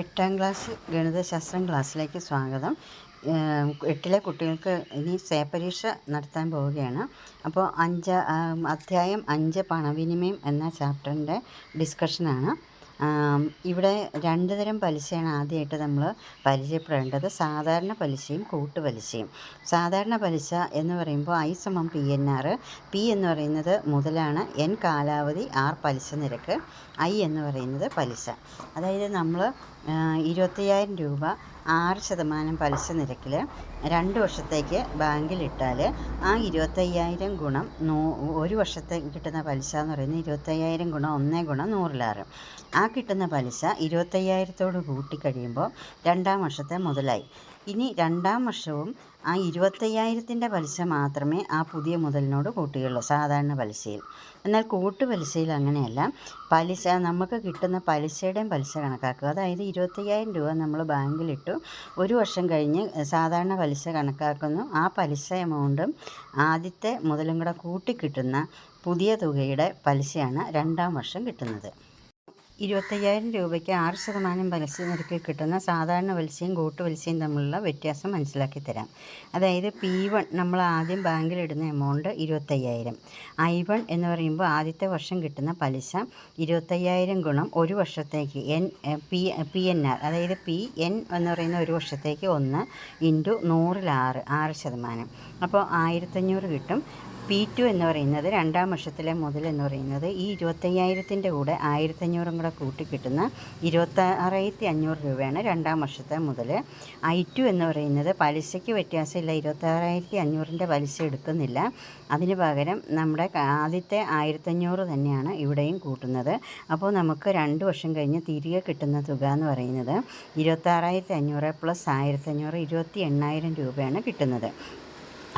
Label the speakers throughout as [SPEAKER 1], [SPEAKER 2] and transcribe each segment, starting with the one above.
[SPEAKER 1] എട്ടാം ക്ലാസ് ഗണിതശാസ്ത്രം ക്ലാസ്സിലേക്ക് സ്വാഗതം. എട്ടിലെ കുട്ടികൾക്ക് ഇനി സേ പരീക്ഷ നടത്താൻ പോവുകയാണ്. അപ്പോൾ അഞ്ച് അധ്യായം അഞ്ച് പണവിനിമയം എന്ന ചാപ്റ്ററിന്റെ ഡിസ്കഷനാണ്. ഇവിടെ രണ്ട് തരം പലിശയാണ് ആദ്യമായിട്ട് നമ്മൾ പരിചയപ്പെടേണ്ടത്. സാധാരണ പലിശയും കൂട്ടുപലിശയും സാധാരണ പലിശ എന്ന് പറയുമ്പോൾ ഐ സമം പി എൻ ആർ പി എന്ന് പറയുന്നത് മുതലാണ്. എൻ കാലാവധി ആർ പലിശ നിരക്ക്. ഐ എന്ന് പറയുന്നത് പലിശ. അതായത് നമ്മൾ ഇരുപത്തയ്യായിരം രൂപ ആറ് ശതമാനം പലിശ നിരക്കിൽ രണ്ട് വർഷത്തേക്ക് ബാങ്കിലിട്ടാൽ ആ ഇരുപത്തയ്യായിരം ഗുണം നൂ ഒരു വർഷത്തേക്ക് കിട്ടുന്ന പലിശ എന്ന് പറയുന്നത് ഇരുപത്തയ്യായിരം ഗുണം ഒന്നേ ഗുണം നൂറിലാറ്. ആ കിട്ടുന്ന പലിശ ഇരുപത്തയ്യായിരത്തോട് കൂട്ടിക്കഴിയുമ്പോൾ രണ്ടാം വർഷത്തെ മുതലായി. ഇനി രണ്ടാം വർഷവും ആ ഇരുപത്തയ്യായിരത്തിന്റെ പലിശ മാത്രമേ ആ പുതിയ മുതലിനോട് കൂട്ടുകയുള്ളൂ സാധാരണ പലിശയിൽ. എന്നാൽ കൂട്ടുപലിശയിൽ അങ്ങനെയല്ല. പലിശ നമുക്ക് കിട്ടുന്ന പലിശയുടെയും പലിശ കണക്കാക്കുക. അതായത് ഇരുപത്തയ്യായിരം രൂപ നമ്മൾ ബാങ്കിലിട്ടു ഒരു വർഷം കഴിഞ്ഞ് സാധാരണ പലിശ കണക്കാക്കുന്നു. ആ പലിശ എമൗണ്ടും ആദ്യത്തെ മുതലും കൂടെ കൂട്ടിക്കിട്ടുന്ന പുതിയ തുകയുടെ പലിശയാണ് രണ്ടാം വർഷം കിട്ടുന്നത്. ഇരുപത്തയ്യായിരം രൂപയ്ക്ക് ആറ് ശതമാനം പലിശ നിരക്കിൽ കിട്ടുന്ന സാധാരണ പലിശയും കൂട്ടുപലിശയും തമ്മിലുള്ള വ്യത്യാസം മനസ്സിലാക്കി തരാം. അതായത് പി വൺ നമ്മൾ ആദ്യം ബാങ്കിലിടുന്ന എമൗണ്ട് ഇരുപത്തയ്യായിരം. ഐ വൺ എന്ന് പറയുമ്പോൾ ആദ്യത്തെ വർഷം കിട്ടുന്ന പലിശ ഇരുപത്തയ്യായിരം ഗുണം ഒരു വർഷത്തേക്ക് N P P N R. അതായത് പി എൻ എന്ന് പറയുന്ന ഒരു വർഷത്തേക്ക് ഒന്ന് ഇന്റു നൂറിൽ ആറ് ആറ് ശതമാനം. അപ്പോൾ ആയിരത്തഞ്ഞൂറ് കിട്ടും. പി ടു എന്ന് പറയുന്നത് രണ്ടാം വർഷത്തിലെ മുതൽ എന്ന് പറയുന്നത് ഈ ഇരുപത്തയ്യായിരത്തിന്റെ കൂടെ ആയിരത്തഞ്ഞൂറും കൂടെ കൂട്ടി കിട്ടുന്ന ഇരുപത്താറായിരത്തി അഞ്ഞൂറ് രൂപയാണ് രണ്ടാം വർഷത്തെ മുതൽ. ഐ ടു എന്ന് പറയുന്നത് പലിശയ്ക്ക് വ്യത്യാസമില്ല. ഇരുപത്താറായിരത്തി അഞ്ഞൂറിന്റെ പലിശ എടുക്കുന്നില്ല. അതിന് പകരം നമ്മുടെ ആദ്യത്തെ ആയിരത്തഞ്ഞൂറ് തന്നെയാണ് ഇവിടെയും കൂട്ടുന്നത്. അപ്പോൾ നമുക്ക് രണ്ട് വർഷം കഴിഞ്ഞ് തിരികെ കിട്ടുന്ന തുക എന്ന് പറയുന്നത് ഇരുപത്താറായിരത്തി അഞ്ഞൂറ് പ്ലസ് ആയിരത്തഞ്ഞൂറ് ഇരുപത്തി എണ്ണായിരം രൂപയാണ് കിട്ടുന്നത്.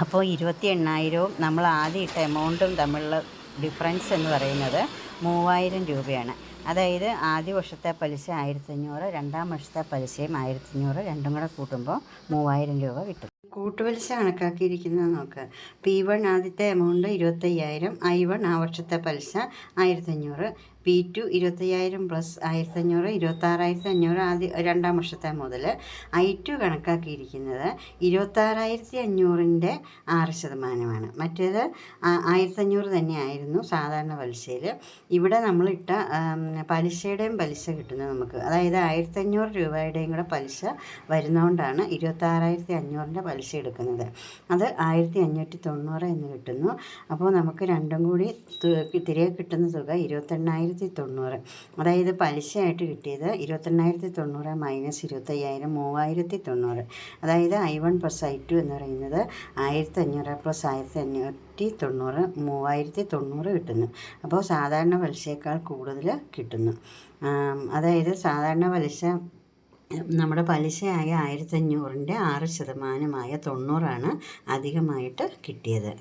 [SPEAKER 1] അപ്പോൾ ഇരുപത്തി എണ്ണായിരവും നമ്മൾ ആദ്യം ഇട്ട എമൗണ്ടും തമ്മിലുള്ള ഡിഫറൻസ് എന്ന് പറയുന്നത് മൂവായിരം രൂപയാണ്. അതായത് ആദ്യ വർഷത്തെ പലിശ ആയിരത്തഞ്ഞൂറ് രണ്ടാം വർഷത്തെ പലിശയും ആയിരത്തഞ്ഞൂറ് രണ്ടും കൂടെ കൂട്ടുമ്പോൾ മൂവായിരം രൂപ കിട്ടും. കൂട്ടുപലിശ കണക്കാക്കിയിരിക്കുന്നത് നോക്ക്. പി വൺ ആദ്യത്തെ എമൗണ്ട് ഇരുപത്തയ്യായിരം ഐ വൺ ആ വർഷത്തെ പലിശ ആയിരത്തഞ്ഞൂറ് പി ടു ഇരുപത്തയ്യായിരം പ്ലസ് ആയിരത്തഞ്ഞൂറ് ഇരുപത്താറായിരത്തി അഞ്ഞൂറ് ആദ്യ രണ്ടാം വർഷത്തെ മുതൽ ഐ ടു കണക്കാക്കിയിരിക്കുന്നത് ഇരുപത്താറായിരത്തി അഞ്ഞൂറിന്റെ ആറ് ശതമാനമാണ്. മറ്റേത് ആയിരത്തഞ്ഞൂറ് തന്നെയായിരുന്നു സാധാരണ പലിശയിൽ. ഇവിടെ നമ്മളിട്ട പലിശയുടെയും പലിശ കിട്ടുന്നത് നമുക്ക് അതായത് ആയിരത്തഞ്ഞൂറ് രൂപയുടെയും കൂടെ പലിശ വരുന്നതുകൊണ്ടാണ് ഇരുപത്താറായിരത്തി അഞ്ഞൂറിന്റെ പലിശ എടുക്കുന്നത്. അത് ആയിരത്തി അഞ്ഞൂറ്റി തൊണ്ണൂറ് എന്ന് കിട്ടുന്നു. അപ്പോൾ നമുക്ക് രണ്ടും കൂടി തിരികെ കിട്ടുന്ന തുക ഇരുപത്തെണ്ണായിരത്തി തൊണ്ണൂറ് അതായത് പലിശയായിട്ട് കിട്ടിയത് ഇരുപത്തെണ്ണായിരത്തി തൊണ്ണൂറ് മൈനസ് ഇരുപത്തയ്യായിരം മൂവായിരത്തി തൊണ്ണൂറ് അതായത് I one plus I two എന്ന് പറയുന്നത് ആയിരത്തി അഞ്ഞൂറ് പ്ലസ് ആയിരത്തി അഞ്ഞൂറ്റി തൊണ്ണൂറ് മൂവായിരത്തി തൊണ്ണൂറ് കിട്ടുന്നു. അപ്പോൾ സാധാരണ പലിശയേക്കാൾ കൂടുതൽ കിട്ടുന്നു. അതായത് സാധാരണ പലിശ നമ്മുടെ പലിശയായ ആയിരത്തഞ്ഞൂറിന്റെ ആറ് ശതമാനമായ തൊണ്ണൂറാണ് അധികമായിട്ട് കിട്ടിയത്.